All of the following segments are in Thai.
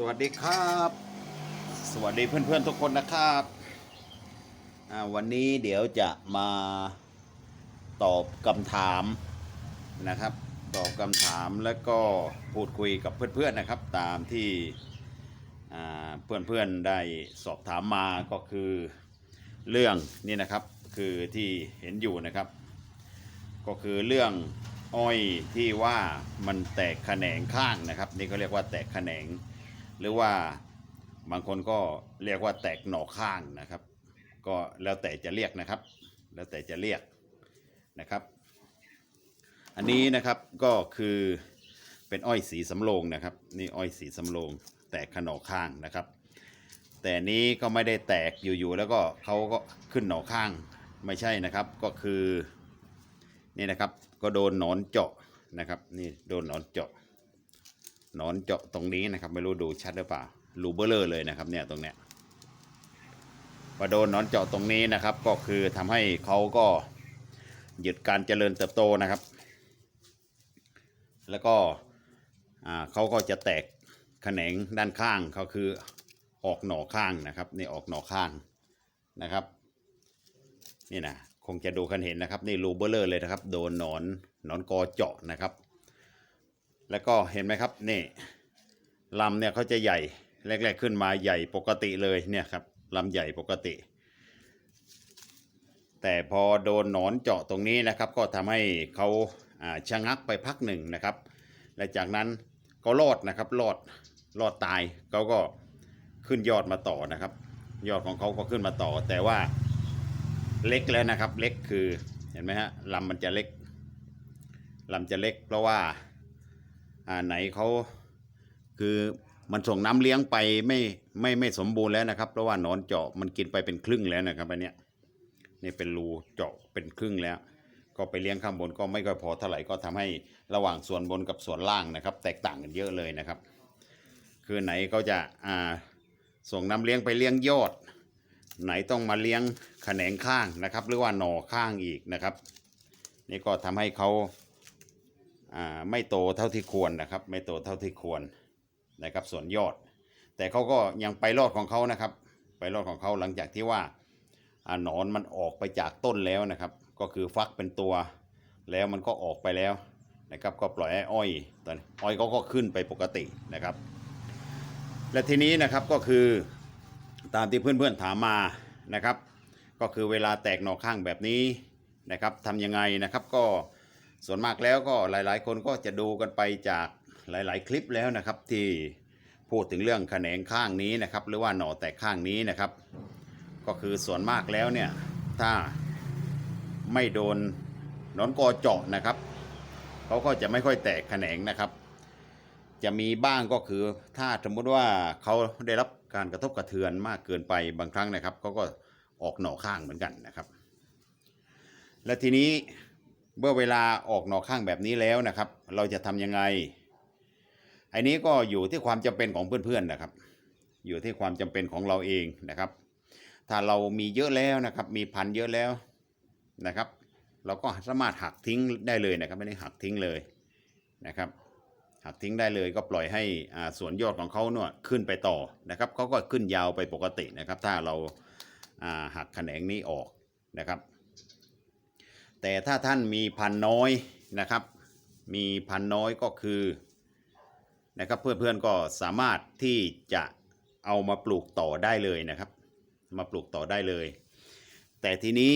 สวัสดีครับ สวัสดีเพื่อนๆทุกคนนะครับวันนี้เดี๋ยวจะมาตอบคำถามนะครับ ตอบคำถามแล้วก็พูดคุยกับเพื่อนๆนะครับ ตามที่อ่าเพื่อนๆได้สอบถามมาก็คือเรื่องนี่นะครับคือที่เห็นอยู่นะครับ ก็คือเรื่องอ้อยที่ว่ามันแตกแขนงข้างนะครับ นี่ก็เรียกว่าแตกแขนง หรือว่าบางคนก็เรียกว่าแตกหน่อข้างนะครับ ก็แล้วแต่จะเรียกนะครับ แล้วแต่จะเรียกนะครับ อันนี้นะครับก็คือเป็นอ้อยสีสำโรงนะครับ นี่อ้อยสีสำโรงแตกขนอข้างนะครับ แต่นี้ก็ไม่ได้แตกอยู่ๆแล้วก็เขาก็ขึ้นหนอข้างไม่ใช่นะครับก็คือนี่นะครับก็โดนหนอนเจาะนะครับ นี่โดนหนอนเจาะ นอนเจาะตรงนี้นะครับ ไม่รู้ดูชัดหรือเปล่ารูเบลเลอร์เลยนะครับเนี่ยตรงเนี้ยพอโดนนอนเจาะตรงนี้นะครับ ก็คือทำให้เขาก็หยุดการเจริญเติบโตนะครับ แล้วก็เขาก็จะแตกแขนงด้านข้างเขาคือออกหน่อข้างนะครับนี่ออกหน่อข้างนะครับนี่นะคงจะดูกันเห็นนะครับ นี่รูเบลเลอร์เลยนะครับ โดนหนอนหนอนกอเจาะนะครับ แล้วก็เห็นไหมครับนี่ลำเนี่ยเขาจะใหญ่แรกๆขึ้นมาใหญ่ปกติเลยเนี่ยครับลำใหญ่ปกติ แต่พอโดนหนอนเจาะตรงนี้นะครับ ก็ทำให้เขาอ่าชะงักไปพักหนึ่งนะครับ และจากนั้นก็รอดนะครับรอดรอดตายเขาก็ขึ้นยอดมาต่อนะครับ ยอดของเขาก็ขึ้นมาต่อ แต่ว่าเล็กแล้วนะครับ เล็กคือเห็นไหมฮะลำมันจะเล็กลำจะเล็กเพราะว่า อ่าไหนเขาคือมันส่งน้ำเลี้ยงไปไม่ไม่ไม่สมบูรณ์แล้วนะครับ เพราะว่านอนเจาะมันกินไปเป็นครึ่งแล้วนะครับอันเนี้ยนี่เป็นรูเจาะเป็นครึ่งแล้ว ก็ไปเลี้ยงข้างบนก็ไม่ค่อยพอเท่าไหร่ก็ทำให้ระหว่างส่วนบนกับส่วนล่างนะครับ แตกต่างกันเยอะเลยนะครับ คือไหนเขาจะอ่าส่งน้ำเลี้ยงไปเลี้ยงยอด ไหนต้องมาเลี้ยงแขนงข้างนะครับ หรือว่าหน่อข้างอีกนะครับ นี่ก็ทำให้เขา ไม่โตเท่าที่ควรนะครับ ไม่โตเท่าที่ควรนะครับ ส่วนยอด แต่เขาก็ยังไปรอดของเขานะครับ ไปรอดของเขาหลังจากที่ว่าอ่าหนอนมันออกไปจากต้นแล้วนะครับ ก็คือฟักเป็นตัว แล้วมันก็ออกไปแล้วนะครับ ก็ปล่อยให้อ้อยตอนอ้อยเขาก็ขึ้นไปปกตินะครับ และทีนี้นะครับก็คือตามที่เพื่อนๆถามมานะครับ ก็คือเวลาแตกหน่อข้างแบบนี้นะครับทำยังไงนะครับก็ ส่วนมากแล้วก็หลาย ๆ คนก็จะดูกันไปจากหลาย ๆ คลิปแล้วนะครับ ที่พูดถึงเรื่องแขนงข้างนี้นะครับ หรือว่าหน่อแตกข้างนี้นะครับ ก็คือส่วนมากแล้วเนี่ยถ้าไม่โดนนอนกอเจาะนะครับเขาก็จะไม่ค่อยแตกแขนงนะครับ จะมีบ้างก็คือถ้าสมมติว่าเขาได้รับการกระทบกระเทือนมากเกินไปบางครั้งนะครับเขาก็ออกหน่อข้างเหมือนกันนะครับ และทีนี้ เมื่อเวลาออกหน่อข้างแบบนี้แล้วนะครับ เราจะทำยังไง อันนี้ก็อยู่ที่ความจำเป็นของเพื่อนๆนะครับ อยู่ที่ความจำเป็นของเราเองนะครับ ถ้าเรามีเยอะแล้วนะครับ มีพันเยอะแล้วนะครับ เราก็สามารถหักทิ้งได้เลยนะครับ ไม่ได้หักทิ้งเลยนะครับหักทิ้งได้เลยก็ปล่อยให้ส่วนยอดของเขาเนี่ยขึ้นไปต่อนะครับเขาก็ขึ้นยาวไปปกตินะครับ ถ้าเราหักแขนงนี้ออกนะครับ แต่ถ้าท่านมีพันน้อยนะครับ มีพันน้อยก็คือนะครับเพื่อนๆก็สามารถที่จะเอามาปลูกต่อได้เลยนะครับ มาปลูกต่อได้เลย แต่ทีนี้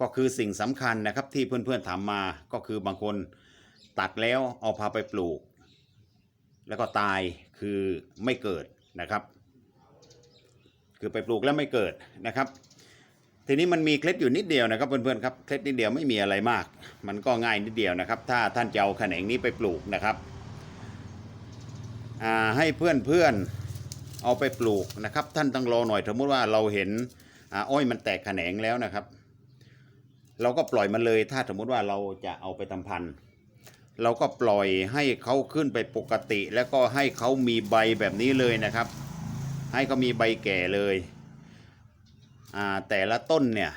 ก็คือสิ่งสำคัญนะครับที่เพื่อนๆถามมาก็คือบางคนตัดแล้วเอาพาไปปลูก แล้วก็ตายคือไม่เกิดนะครับ คือไปปลูกแล้วไม่เกิดนะครับ ทีนี้มันมีเคล็ดอยู่นิดเดียวนะครับเพื่อนๆครับเคล็ดนิดเดียวไม่มีอะไรมาก มันก็ง่ายนิดเดียวนะครับ ถ้าท่านจะเอาแขนงนี้ไปปลูกนะครับให้เพื่อนๆเอาไปปลูกนะครับ ท่านต้องรอหน่อยสมมติว่าเราเห็นอ้อยมันแตกแขนงแล้วนะครับ เราก็ปล่อยมันเลย ถ้าสมมุติว่าเราจะเอาไปทำพันธุ์เราก็ปล่อยให้เขาขึ้นไปปกติ แล้วก็ให้เขามีใบแบบนี้เลยนะครับ ให้เขามีใบแก่เลย แต่ละต้นเนี่ย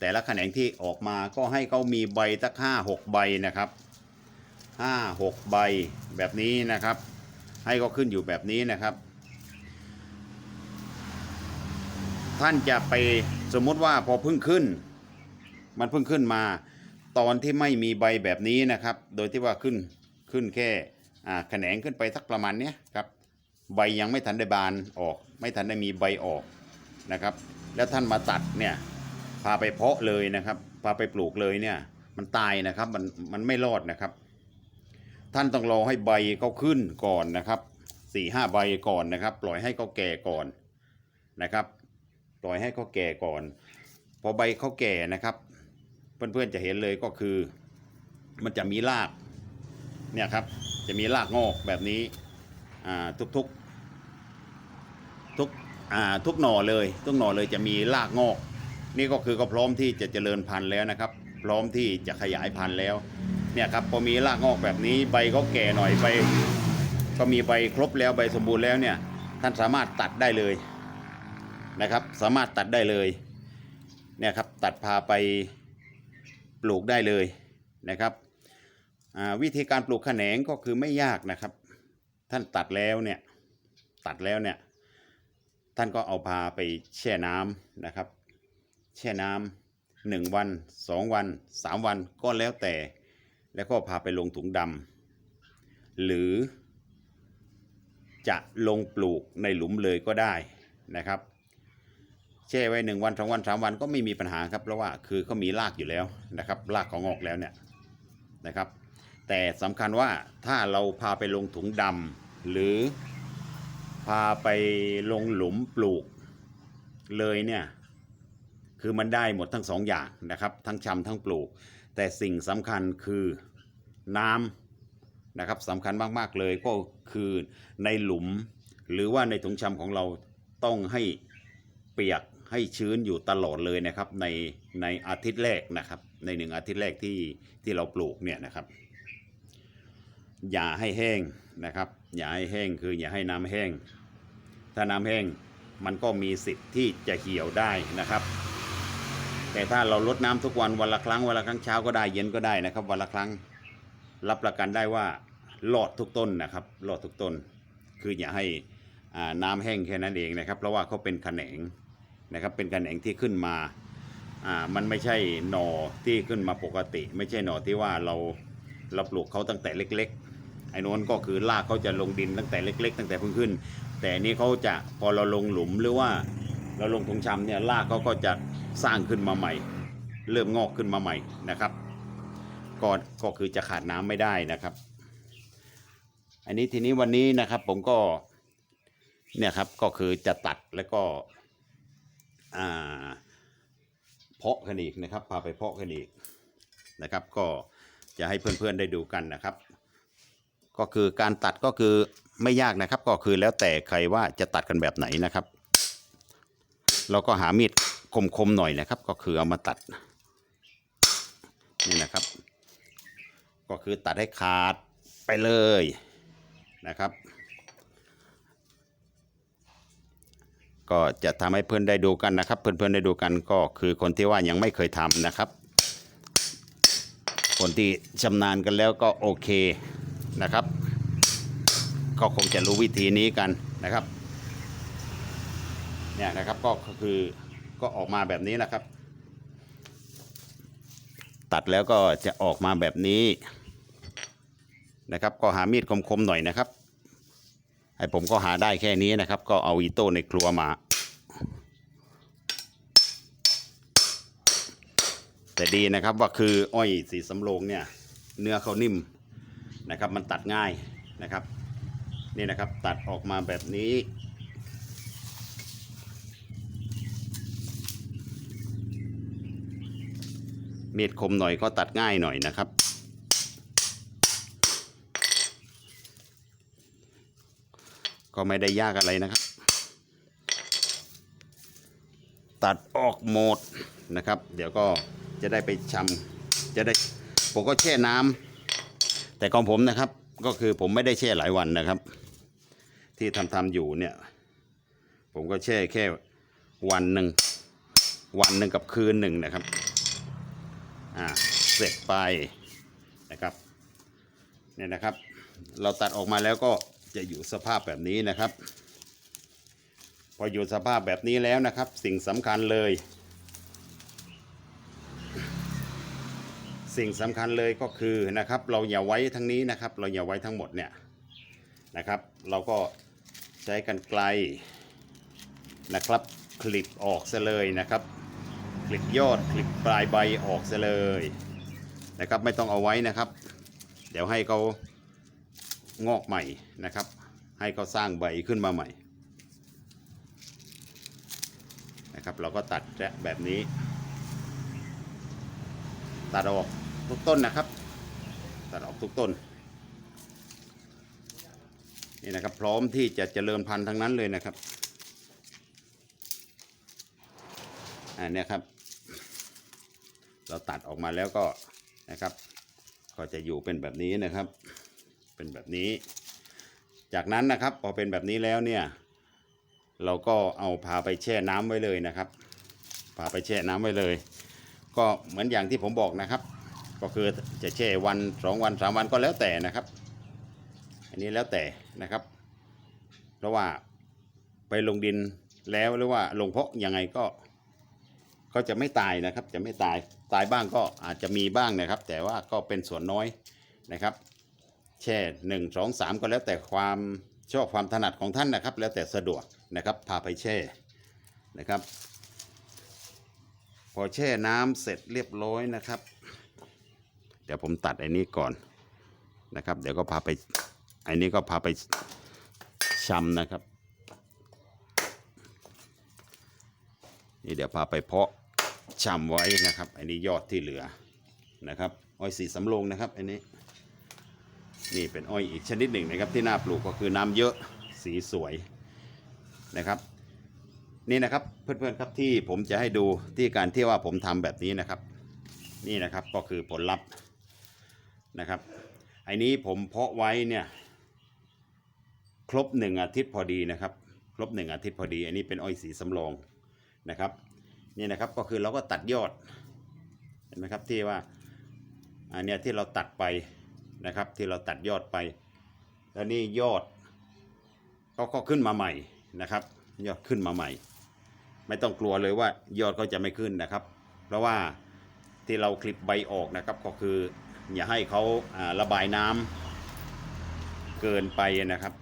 แต่ละแขนงที่ออกมาก็ให้เขามีใบสักห้าหกใบนะครับห้าหกใบแบบนี้นะครับ ให้ก็ขึ้นอยู่แบบนี้นะครับ ท่านจะไปสมมติว่าพอเพึ่งขึ้น มันเพิ่งขึ้นมา ตอนที่ไม่มีใบแบบนี้นะครับ โดยที่ว่าขึ้นขึ้นแค่แขนงขึ้นไปสักประมาณเนี้ยครับ ใบยังไม่ทันได้บานออก ไม่ทันได้มีใบออกนะครับ แล้วท่านมาตัดเนี่ย พาไปเพาะเลยนะครับ พาไปปลูกเลยเนี่ย มันตายนะครับมันมันไม่รอดนะครับ ท่านต้องรอให้ใบเขาขึ้นก่อนนะครับสี่ห้าใบก่อนนะครับ ปล่อยให้เขาแก่ก่อนนะครับ ปล่อยให้เขาแก่ก่อน พอใบเขาแก่นะครับ เพื่อนๆจะเห็นเลยก็คือ มันจะมีรากเนี่ยครับ จะมีรากงอกแบบนี้อ่าทุกๆทุก ทุกหน่อเลย ทุกหน่อเลยจะมีรากงอก นี่ก็คือก็พร้อมที่จะเจริญพันธุ์แล้วนะครับ พร้อมที่จะขยายพันธุ์แล้วเนี่ยครับพอมีรากงอกแบบนี้ใบก็แก่หน่อยใบก็มีใบครบแล้วใบสมบูรณ์แล้วเนี่ยท่านสามารถตัดได้เลยนะครับ สามารถตัดได้เลยเนี่ยครับตัดพาไปปลูกได้เลยนะครับวิธีการปลูกแขนงก็คือไม่ยากนะครับ ท่านตัดแล้วเนี่ยตัดแล้วเนี่ย ท่านก็เอาพาไปแช่น้ำนะครับ แช่น้ำหนึ่งวันสองวันสามวันก็แล้วแต่ แล้วก็พาไปลงถุงดำหรือจะลงปลูกในหลุมเลยก็ได้นะครับ แช่ไว้หนึ่งวันสองวันสามวันก็ไม่มีปัญหาครับเพราะว่าคือเขามีรากอยู่แล้วนะครับรากของออกแล้วเนี่ยนะครับ แต่สำคัญว่าถ้าเราพาไปลงถุงดำหรือ พาไปลงหลุมปลูกเลยเนี่ย คือมันได้หมดทั้งสองอย่างนะครับ ทั้งชำทั้งปลูก แต่สิ่งสำคัญคือน้ำนะครับสำคัญมาก ๆ เลยก็คือในหลุม หรือว่าในถุงชำของเราต้องให้เปียกให้ชื้นอยู่ตลอดเลยนะครับ ในในอาทิตย์แรกนะครับ ในหนึ่งอาทิตย์แรกที่ที่เราปลูกเนี่ยนะครับ อย่าให้แห้งนะครับ อย่าให้แห้งคืออย่าให้น้ำแห้ง ถ้าน้ำแห้งมันก็มีสิทธิ์ที่จะเหี่ยวได้นะครับ แต่ถ้าเราลดน้ำทุกวันวันละครั้งวันละครั้งเช้าก็ได้เย็นก็ได้นะครับ วันละครั้งรับประกันได้ว่ารอดทุกต้นนะครับรอดทุกต้น คืออย่าให้น้ำแห้งแค่นั้นเองนะครับ เพราะว่าเขาเป็นแขนงนะครับเป็นแขนงที่ขึ้นมาอ่ามันไม่ใช่หน่อที่ขึ้นมาปกติ ไม่ใช่หน่อที่ว่าเราเราปลูกเขาตั้งแต่เล็ก อ้นนก็คือรากเขาจะลงดินตั้งแต่เล็ก ๆ ตั้งแต่เพิ่งขึ้น แต่นี้เขาจะพอเราลงหลุมหรือว่าเราลงถุงชำเนี่ยรากเขาก็จะสร้างขึ้นมาใหม่ เริ่มงอกขึ้นมาใหม่นะครับก็ก็คือจะขาดน้ำไม่ได้นะครับ อันนี้ทีนี้วันนี้นะครับผมก็เนี่ยครับก็คือจะตัดแล้วก็เพาะกันอีกนะครับพาไปเพาะกันอีกนะครับ ก็จะให้เพื่อนๆได้ดูกันนะครับ ก็คือการตัดก็คือไม่ยากนะครับ ก็คือแล้วแต่ใครว่าจะตัดกันแบบไหนนะครับ เราก็หามีดคมๆหน่อยนะครับ ก็คือเอามาตัดนี่นะครับ ก็คือตัดให้ขาดไปเลยนะครับ ก็จะทำให้เพื่อนได้ดูกันนะครับ เพื่อนๆได้ดูกันก็คือคนที่ว่ายังไม่เคยทำนะครับ คนที่ชำนาญกันแล้วก็โอเค นะครับ ก็คงจะรู้วิธีนี้กันนะครับเนี่ยนะครับก็คือก็ออกมาแบบนี้นะครับ ตัดแล้วก็จะออกมาแบบนี้นะครับ ก็หามีดคมๆหน่อยนะครับไอ้ผมก็หาได้แค่นี้นะครับ ก็เอาอีโต้ในครัวมาแต่ดีนะครับว่าคืออ้อยสีสำโรงเนี่ย เนื้อเขานิ่ม นะครับ มันตัดง่ายนะครับ นี่นะครับตัดออกมาแบบนี้ มีดคมหน่อยก็ตัดง่ายหน่อยนะครับก็ไม่ได้ยากอะไรนะครับ ตัดออกหมดนะครับ เดี๋ยวก็จะได้ไปชำจะได้ผมก็แช่น้ำ แต่ของผมนะครับก็คือผมไม่ได้แช่หลายวันนะครับ ที่ทำทำอยู่เนี่ย ผมก็แช่แค่วันหนึ่งวันหนึ่งกับคืนหนึ่งนะครับอ่าเสร็จไปนะครับเนี่ยนะครับ เราตัดออกมาแล้วก็จะอยู่สภาพแบบนี้นะครับ พออยู่สภาพแบบนี้แล้วนะครับ สิ่งสำคัญเลย สิ่งสำคัญเลยก็คือนะครับ เราอย่าไว้ทั้งนี้นะครับ เราอย่าไว้ทั้งหมดเนี่ยนะครับ เราก็ใช้กันไกลนะครับ คลิปออกซะเลยนะครับ คลิปยอดคลิปปลายใบออกซะเลยนะครับ ไม่ต้องเอาไว้นะครับ เดี๋ยวให้เขางอกใหม่นะครับ ให้เขาสร้างใบขึ้นมาใหม่นะครับ เราก็ตัดแบบนี้ ตัดออก ทุกต้นนะครับตัดออกทุกต้น นี่นะครับ พร้อมที่จะเจริญพันธุ์ทั้งนั้นเลยนะครับอันนี้ครับ เราตัดออกมาแล้วก็นะครับ ก็จะอยู่เป็นแบบนี้นะครับ เป็นแบบนี้ จากนั้นนะครับพอเป็นแบบนี้แล้วเนี่ย เราก็เอาพาไปแช่น้ำไว้เลยนะครับ พาไปแช่น้ำไว้เลย ก็เหมือนอย่างที่ผมบอกนะครับ ก็คือจะแช่วันสองวันสามวันก็แล้วแต่นะครับ อันนี้แล้วแต่นะครับ เพราะว่าไปลงดินแล้วหรือว่าลงเพาะยังไงก็ก็จะไม่ตายนะครับ จะไม่ตายตายบ้างก็อาจจะมีบ้างนะครับ แต่ว่าก็เป็นส่วนน้อยนะครับ แช่หนึ่งสองสามก็แล้วแต่ความชอบความถนัดของท่านนะครับ แล้วแต่สะดวกนะครับพาไปแช่นะครับ พอแช่น้ำเสร็จเรียบร้อยนะครับ เดี๋ยวผมตัดไอ้นี้ก่อนนะครับ เดี๋ยวก็พาไปไอ้นี้ก็พาไปชำนะครับนี่เดี๋ยวพาไปเพาะชำไว้นะครับไอ้นี้ยอดที่เหลือนะครับ อ้อยสีสำโรงนะครับไอ้นี้นี่เป็นอ้อยอีกชนิดหนึ่งนะครับที่น่าปลูกก็คือน้ำเยอะสีสวยนะครับนี่นะครับเพื่อนๆครับที่ผมจะให้ดูที่การที่ว่าผมทำแบบนี้นะครับ นี่นะครับก็คือผลลัพธ์ นะครับไอ้นี้ผมเพาะไว้เนี่ยครบหนึ่งอาทิตย์พอดีนะครับ ครบหนึ่งอาทิตย์พอดี อันนี้เป็นอ้อยสีสำรองนะครับนี่นะครับก็คือเราก็ตัดยอดเห็นไหมครับที่ว่าอันเนี้ยที่เราตัดไปนะครับที่เราตัดยอดไปแล้วนี่ยอดก็ก็ขึ้นมาใหม่นะครับ ยอดขึ้นมาใหม่ ไม่ต้องกลัวเลยว่ายอดเขาจะไม่ขึ้นนะครับ เพราะว่าที่เราคลิปใบออกนะครับก็คือ อย่าให้เขาระบายน้ำเกินไปนะครับ